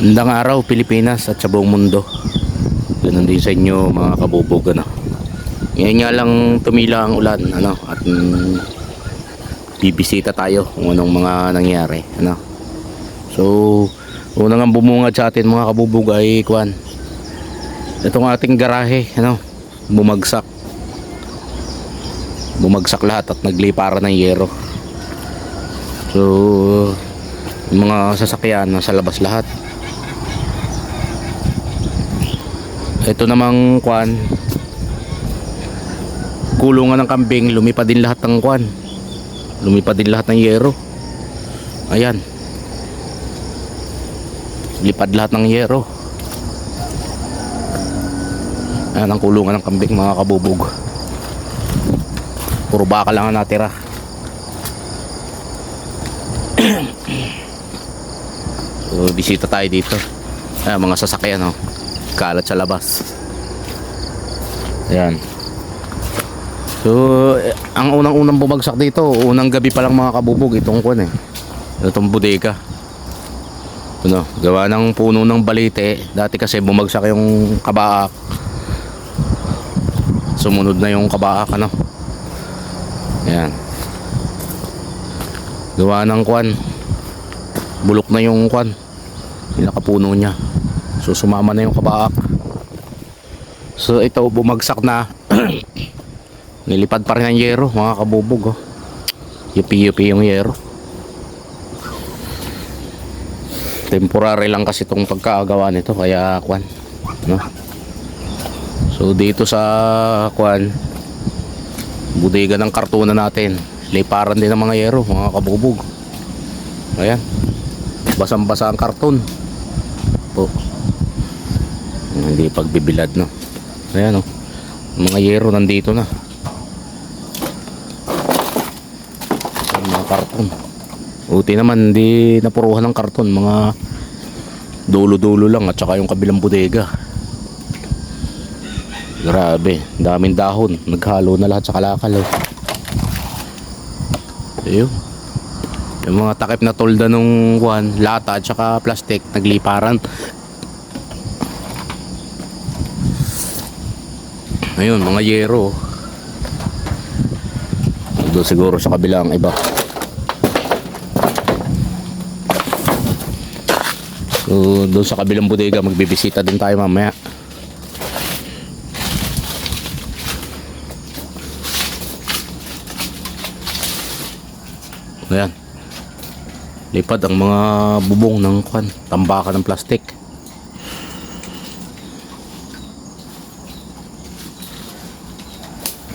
Handang araw, Pilipinas at sa buong mundo. Ganun din sa inyo mga kabubog ano. Ngayon nga lang tumila ang ulan ano at mm, bibisita tayo kung anong mga nangyari ano. So, unang ang bumungad sa atin mga kabubog ay kwan. Itong ating garahe ano, bumagsak. Bumagsak lahat at nagliparan ng yero. So, mga sasakyan nasa labas lahat. Ito namang kwan. Kulungan ng kambing, lumipad din lahat ng kwan. Lumipad din lahat ng yero. Ayan. Lipad lahat ng yero. Ayan ang kulungan ng kambing mga kabubog. Puro baka lang ang natira. so, bisita tayo dito. Ayan, mga sasakyan oh. Kalat sa labas. Ayan. So, eh, ang unang-unang bumagsak dito, unang gabi pa lang mga kabubog, itong kwan eh. Itong bodega. Ano, gawa ng puno ng balite. Dati kasi bumagsak yung kabaak. Sumunod na yung kabaak, ano. Ayan. Gawa ng kwan. Bulok na yung kwan. Pinakapuno niya. So sumama na yung kabaak. So ito bumagsak na. Nilipad pa rin ang yero, mga kabubog. Oh. Yupi-yupi yung yero. Temporary lang kasi itong pagkagawa nito kaya kwan. No? So dito sa kwan bodega ng kartona natin. Liparan din ng mga yero, mga kabubog. Ayan. Basang-basa ang karton. Po. Hindi pagbibilad no. Ayan oh. Mga yero nandito na. Ayan, mga karton. Uti naman hindi napuruhan ng karton, mga dulo-dulo lang at saka yung kabilang bodega. Grabe, daming dahon, naghalo na lahat sa kalakal eh. Ayun. Yung mga takip na tolda nung kuhan, lata at saka plastic, nagliparan. Ayun, mga yero. Doon siguro sa kabilang iba. So, doon sa kabilang bodega, magbibisita din tayo mamaya. Ayan. Lipad ang mga bubong ng kwan, tambakan ng plastic.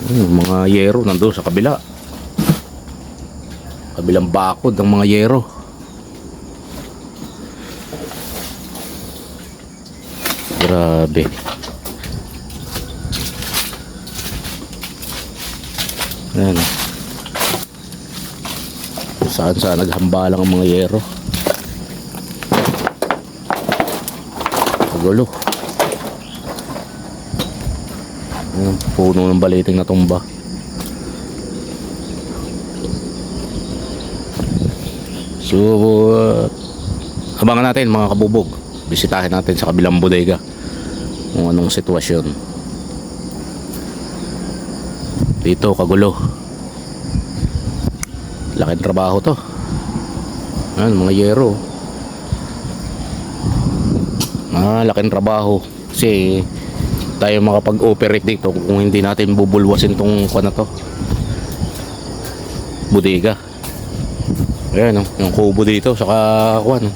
Yung mga yero nandoon sa kabila. Kabilang bakod ng mga yero. Grabe. Ayan. Saan saan naghambalang ang mga yero. Kagulo. Ayan, puno ng baliting natumba. So, uh, abangan natin mga kabubog. Bisitahin natin sa kabilang bodega kung anong sitwasyon. Dito, kagulo. Laking trabaho to. Ayan, mga yero. Ah, laking trabaho. Kasi tayo makapag-operate dito kung hindi natin bubulwasin tong na to. Bodega. Ayan, oh, yung kubo dito saka kuan.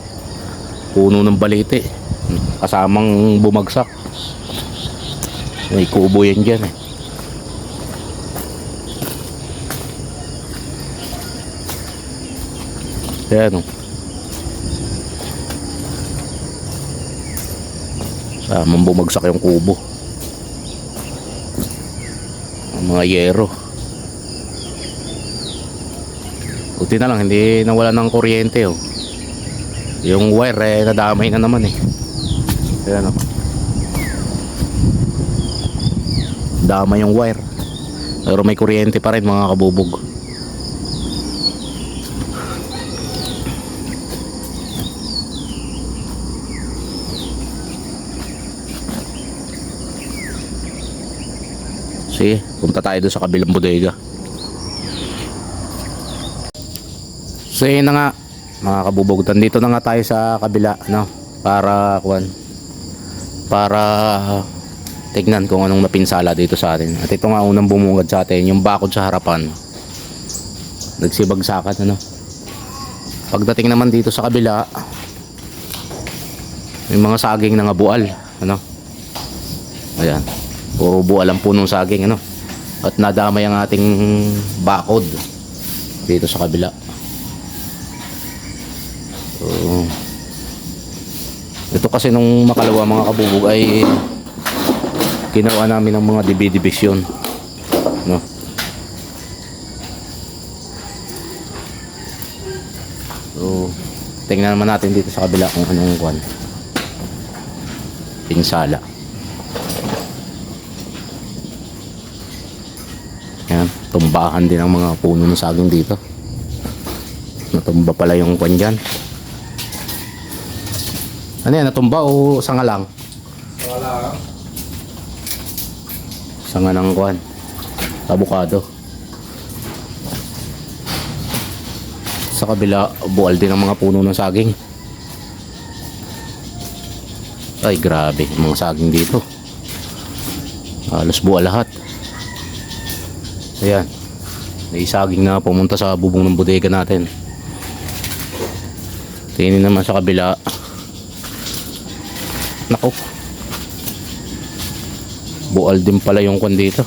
Puno ng balite. Kasamang bumagsak. May kubo yan dyan eh. Ayan o. Samang bumagsak yung kubo. Mga yero. Buti na lang, hindi nawala ng kuryente oh. Yung wire eh, nadamay na naman eh. Ayan o. Dama yung wire. Pero may kuryente pa rin mga kabubog. Sige, punta tayo doon sa kabilang bodega. So yun na nga, mga kabubugutan. Dito na nga tayo sa kabila, no? Para, kuan, para tignan kung anong napinsala dito sa atin. At ito nga unang bumungad sa atin, yung bakod sa harapan. Nagsibagsakan, ano? Pagdating naman dito sa kabila, may mga saging na nga bual, ano? Ayan. Puro bual ang punong saging, ano? At nadamay ang ating bakod dito sa kabila. So, ito kasi nung makalawa mga kabubog ay ginawa namin ng mga dividivision. No? So, tingnan naman natin dito sa kabila kung anong kwan. Pinsala. Yan, tumbahan din ang mga puno ng saging dito. Natumba pala yung kwan dyan. Ano yan, natumba o sanga lang? Wala. Sanga ng kwan. Avocado. Sa kabila, bual din ang mga puno ng saging. Ay, grabe. Mga saging dito. Halos bual lahat. Ayan. May na pumunta sa bubong ng bodega natin. Tingin naman sa kabila. Nako. Bual din pala yung kwan dito.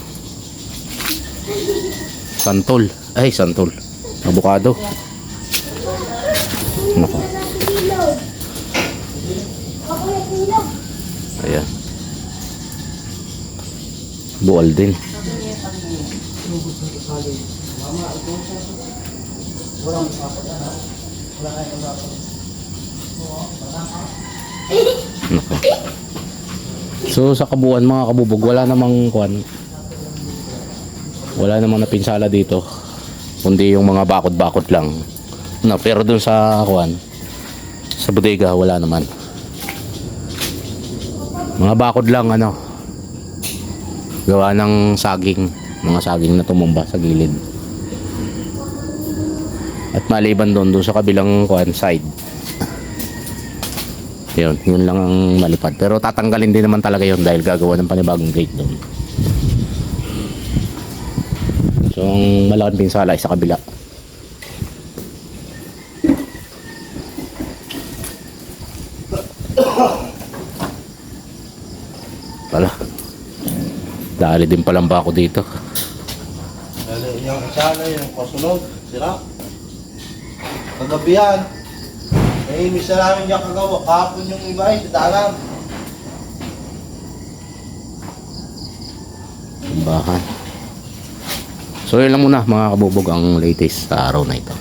Santol. Ay, santol. Avocado. Nako. Ayan. Bual din. Nako. So sa kabuuan mga kabubog, wala namang kwan. Wala namang napinsala dito. Kundi yung mga bakod-bakod lang. No, pero dun sa kwan, sa bodega wala naman. Mga bakod lang ano. Gawa ng saging, mga saging na tumumba sa gilid. At maliban doon, doon sa kabilang kwan side. Yun, yun lang ang malipad. Pero tatanggalin din naman talaga yun dahil gagawa ng panibagong gate doon. So, ang malaking pinsala ay sa kabila. Pala. Dali din palang ako dito. Dali, yung isa na yung kasunod, sira. Kagabi yan. Eh, misa namin yung kagawa. Kahapon yung iba ay dadalan. Bahan. So yun lang muna mga kabubog ang latest sa araw na ito.